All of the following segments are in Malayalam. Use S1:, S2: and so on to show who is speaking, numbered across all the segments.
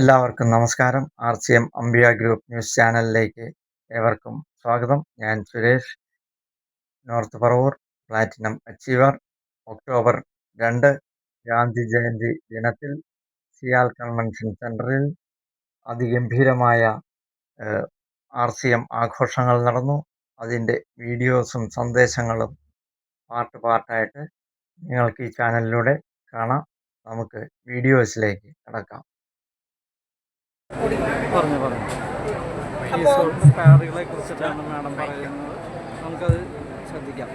S1: എല്ലാവർക്കും നമസ്കാരം. R C M Ambiya group news ചാനലിലേക്ക് ഏവർക്കും സ്വാഗതം. ഞാൻ Suresh. North Paravur platinum achiever. October രണ്ട് ഗാന്ധി ജയന്തി ദിനത്തിൽ സിയാൽ കൺവെൻഷൻ സെന്ററിൽ അതിഗംഭീരമായ ആർ സി എം ആഘോഷങ്ങൾ നടന്നു. അതിന്റെ വീഡിയോസും സന്ദേശങ്ങളും പാർട്ട് പാർട്ടായിട്ട് നിങ്ങൾക്ക് ഈ ചാനലിലൂടെ കാണാം. നമുക്ക് വീഡിയോസിലേക്ക് കടക്കാം.
S2: പറഞ്ഞു പറഞ്ഞു. ഈ സ്പാറുകളെ കുറിച്ചിട്ടാണ് മാഡം പറയുന്നത്. നമുക്കത് ശ്രദ്ധിക്കാം.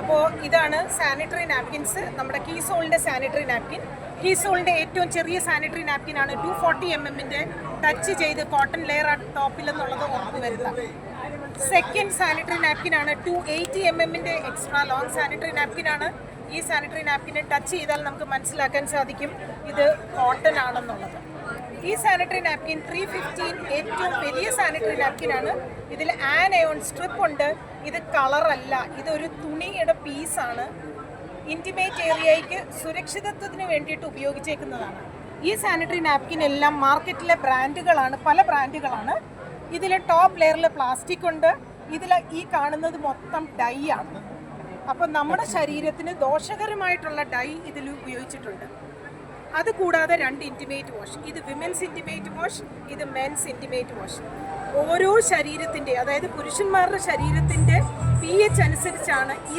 S3: അപ്പോൾ ഇതാണ് സാനിറ്ററി നാപ്കിൻസ് നമ്മുടെ കീസോളിന്റെ സാനിറ്ററി നാപ്കിൻ കീസോളിന്റെ ഏറ്റവും ചെറിയ സാനിറ്ററി നാപ്കിൻ ആണ് ടു ഫോർട്ടി എം എമ്മിന്റെ ടച്ച് ചെയ്ത് കോട്ടൺ ലെയർ ആ ടോപ്പിൽ എന്നുള്ളത് ഉറപ്പ് വരുത്താം. സെക്കൻഡ് സാനിറ്ററി നാപ്കിൻ ആണ് ടു എയ്റ്റി എം എമ്മിന്റെ എക്സ്ട്രാ ലോങ് സാനിറ്ററി നാപ്കിൻ ആണ്. ഈ സാനിറ്ററി നാപ്കിനെ ടച്ച് ചെയ്താൽ നമുക്ക് മനസ്സിലാക്കാൻ സാധിക്കും ഇത് കോട്ടൺ ആണെന്നുള്ളത്. ഈ സാനിറ്ററി നാപ്കിൻ ത്രീ ഫിഫ്റ്റീൻ ഏറ്റവും വലിയ സാനിറ്ററി നാപ്കിൻ ആണ്. ഇതിൽ ആൻ അയോൺ സ്ട്രിപ്പ് ഉണ്ട്. ഇത് കളറല്ല ഇതൊരു തുണിയുടെ പീസാണ് ഇന്റിമേറ്റ് ഏരിയയ്ക്ക് സുരക്ഷിതത്വത്തിന് വേണ്ടിയിട്ട് ഉപയോഗിച്ചേക്കുന്നതാണ്. ഈ സാനിറ്ററി നാപ്കിൻ എല്ലാം മാർക്കറ്റിലെ ബ്രാൻഡുകളാണ് പല ബ്രാൻഡുകളാണ് ഇതിൽ ടോപ്പ് ലെയറിൽ പ്ലാസ്റ്റിക് ഉണ്ട്. ഇതിൽ ഈ കാണുന്നത് മൊത്തം ഡൈ ആണ്. അപ്പോൾ നമ്മുടെ ശരീരത്തിന് ദോഷകരമായിട്ടുള്ള ഡൈ ഇതിൽ ഉപയോഗിച്ചിട്ടുണ്ട്. അത് കൂടാതെ രണ്ട് ഇന്റിമേറ്റ് വാഷ് ഇത് വിമൻസ് ഇന്റിമേറ്റ് വാഷ് ഇത് മെൻസ് ഇന്റിമേറ്റ് വാഷ് ഓരോ ശരീരത്തിന്റെ അതായത് പുരുഷന്മാരുടെ ശരീരത്തിന്റെ പി എച്ച് അനുസരിച്ചാണ് ഈ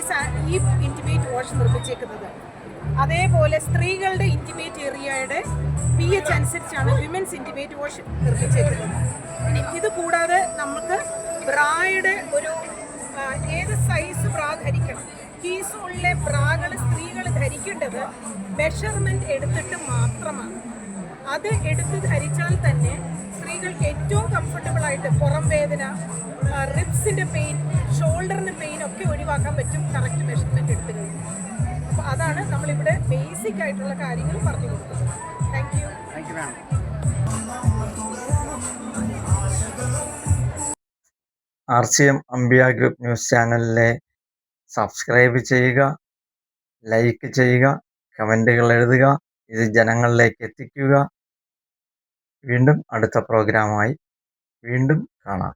S3: ഈ ഇന്റിമേറ്റ് വാഷ് നിർമ്മിച്ചേക്കുന്നത്. അതേപോലെ സ്ത്രീകളുടെ ഇന്റിമേറ്റ് ഏരിയയുടെ പി എച്ച് അനുസരിച്ചാണ് വിമൻസ് ഇന്റിമേറ്റ് വാഷ് നിർമ്മിച്ചേക്കുന്നത്. ഇനി ഇത് കൂടാതെ നമുക്ക് ബ്രായുടെ ഒരു ഏത് സൈസ് ബ്രാ ധരിക്കണം? കീസുള്ളിലെ പ്രാകൾ സ്ത്രീകൾ ധരിക്കേണ്ടത് മെഷർമെന്റ് എടുത്തിട്ട് മാത്രമാണ്. അത് എടുത്ത് ധരിച്ചാൽ തന്നെ സ്ത്രീകൾക്ക് ഏറ്റവും കംഫർട്ടബിൾ ആയിട്ട് പുറം വേദന റിബ്സിന്റെ പെയിൻ ഷോൾഡറിന്റെ പെയിൻ ഒക്കെ ഒഴിവാക്കാൻ പറ്റും കറക്റ്റ് മെഷർമെന്റ് എടുത്തു കഴിഞ്ഞാൽ. അപ്പോൾ അതാണ് നമ്മളിവിടെ ബേസിക് ആയിട്ടുള്ള കാര്യങ്ങൾ പറഞ്ഞു കൊടുക്കുന്നത് thank you
S2: thank you ma'am
S1: R C M Ambiya group news ചാനലിനെ സബ്സ്ക്രൈബ് ചെയ്യുക ലൈക്ക് ചെയ്യുക കമന്റുകൾ എഴുതുക ഇത് ജനങ്ങളിലേക്ക് എത്തിക്കുക. വീണ്ടും അടുത്ത പ്രോഗ്രാമായി വീണ്ടും കാണാം.